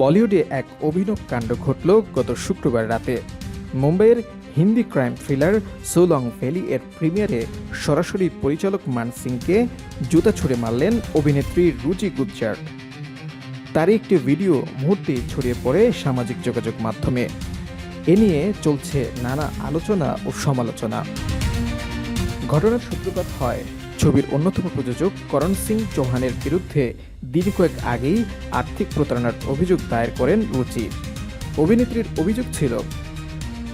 বলিউডে এক অভিনব কাণ্ড ঘটল গত শুক্রবার রাতে। মুম্বাইয়ের Hindi crime thriller Solang valley এর প্রিমিয়ারে সরাসরি পরিচালক মান সিংকে জুতা ছুড়ে মারলেন অভিনেত্রী রুচি গুজ্জার। তারই একটি ভিডিও মুহূর্তে ছড়িয়ে পড়ে সামাজিক যোগাযোগ মাধ্যমে। এ নিয়ে চলছে নানা আলোচনা ও সমালোচনা। ঘটনার সূত্রপাত হয় ছবির অন্যতম প্রযোজক করণ সিং চৌহানের বিরুদ্ধে দিন কয়েক আগেই আর্থিক প্রতারণার অভিযোগ দায়ের করেন রুচি। অভিনেত্রীর অভিযোগ ছিল,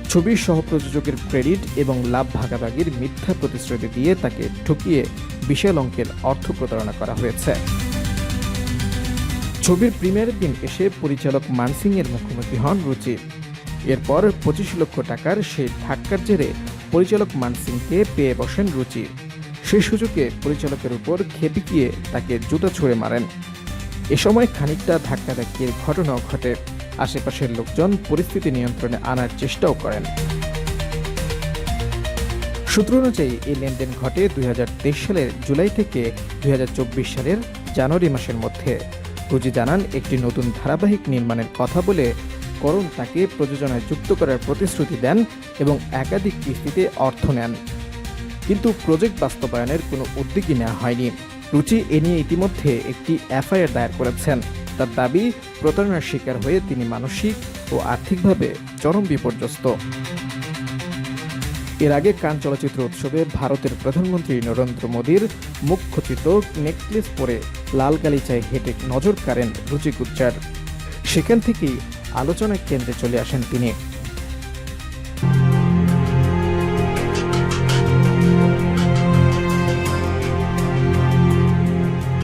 ছবির সহপ্রযোজকের ক্রেডিট এবং লাভ ভাগাভাগির মিথ্যা প্রতিশ্রুতি দিয়ে তাকে ঠকিয়ে বিশাল অঙ্কের অর্থ প্রতারণা করা হয়েছে। ছবির প্রিমিয়ারের দিন এসে পরিচালক মানসিং এর মুখোমুখি হন রুচি। এরপর পঁচিশ লক্ষ টাকার সেই ধাক্কার জেরে পরিচালক মানসিংকে পেয়ে বসেন রুচি। সেই সুযোগে পরিচালকের উপর খেপে গিয়ে তাকে জুতো ছুঁড়ে মারেন। এ সময় খানিকটা ধাক্কাধাক্কির ঘটনাও ঘটে। আশেপাশের লোকজন পরিস্থিতি নিয়ন্ত্রণে আনার চেষ্টাও করেন। সূত্র অনুযায়ী এই লেনদেন ঘটে দুই হাজার তেইশ সালের জুলাই থেকে দুই হাজার চব্বিশ সালের জানুয়ারি মাসের মধ্যে। রুজি জানান, একটি নতুন ধারাবাহিক নির্মাণের কথা বলে করণ তাকে প্রযোজনায় যুক্ত করার প্রতিশ্রুতি দেন এবং একাধিক কিস্তিতে অর্থ নেন। কিন্তু প্রজেক্ট বাস্তবায়নের কোনো উদ্যোগই নেওয়া হয়নি। রুচি এ নিয়ে ইতিমধ্যে একটি এফআইআর দায়ের করেছেন। তার দাবি, প্রতারণার শিকার হয়ে তিনি মানসিক ও আর্থিকভাবে চরম বিপর্যস্ত। এর আগে কান চলচ্চিত্র উৎসবে ভারতের প্রধানমন্ত্রী নরেন্দ্র মোদীর মুখ্যচিত নেকলেস পরে লাল গালিচায় হেঁটে নজর কাড়েন রুচি গুজ্জার সেখান থেকেই আলোচনার কেন্দ্রে চলে আসেন তিনি।